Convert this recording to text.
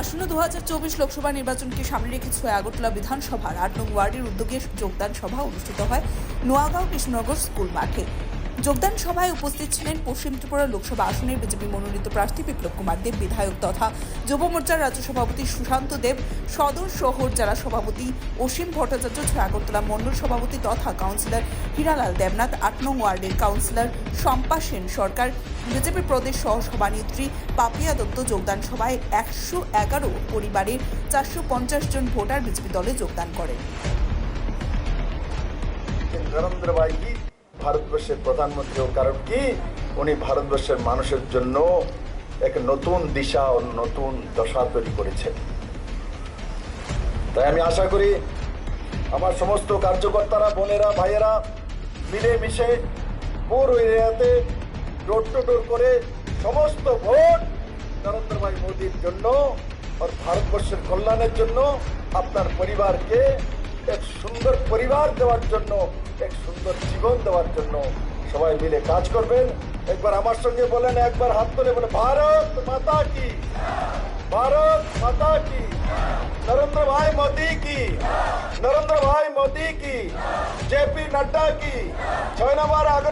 আসন্ন দু হাজার চব্বিশ লোকসভা নির্বাচনকে সামনে রেখে ছয় আগরতলা বিধানসভার আট নং ওয়ার্ডের উদ্যোগে যোগদান সভা অনুষ্ঠিত হয় নোয়াগাঁও কৃষ্ণনগর স্কুল মাঠে। যোগদান সভায় উপস্থিত ছিলেন পশ্চিম ত্রিপুরা লোকসভা আসনের বিজেপি মনোনীত প্রার্থী বিপ্লব কুমার দেব, বিধায়ক তথা যুব মোর্চার রাজ্য সভাপতি সুশান্ত দেব, সদর শহর জেলা সভাপতি অসীম ভট্টাচার্য ছয় আগরতলা মণ্ডল সভাপতি তথা কাউন্সিলর হীরালাল দেবনাথ, আট নং ওয়ার্ডের কাউন্সিলর শম্পা সেন সরকার, বিজেপি প্রদেশ সহ সভানেত্রী পাপিয়া দত্ত যোগদান সভায় একশো এগারো পরিবারের চারশো পঞ্চাশ জন ভোটার বিজেপি দলে যোগদান করেন। নরেন্দ্র ভাই ভারতবর্ষের প্রধানমন্ত্রী কারণ কি? উনি ভারতবর্ষের মানুষের জন্য এক নতুন দিশা ও নতুন দশা তৈরি করেছেন। তাই আমি আশা করি আমার সমস্ত কার্যকর্তারা, বোনেরা, ভাইয়েরা মিলেমিশে পুরো এরিয়াতে ডোর টু ডোর করে সমস্ত ভোট নরেন্দ্র ভাই মোদীর জন্য আর ভারতবর্ষের কল্যাণের জন্য আপনার পরিবারকে এক সুন্দর পরিবার দেওয়ার জন্য, এক সুন্দর জীবন দেওয়ার জন্য সবাই মিলে কাজ করবেন। একবার আমার সঙ্গে বলেন, একবার হাত তুলে বলে ভারত মাতা কি? ভারত মাতা কি? নরেন্দ্র ভাই মোদী কি? নরেন্দ্র ভাই মোদী কি? জেপি নাড্ডা কি? ছয় নম্বর আগর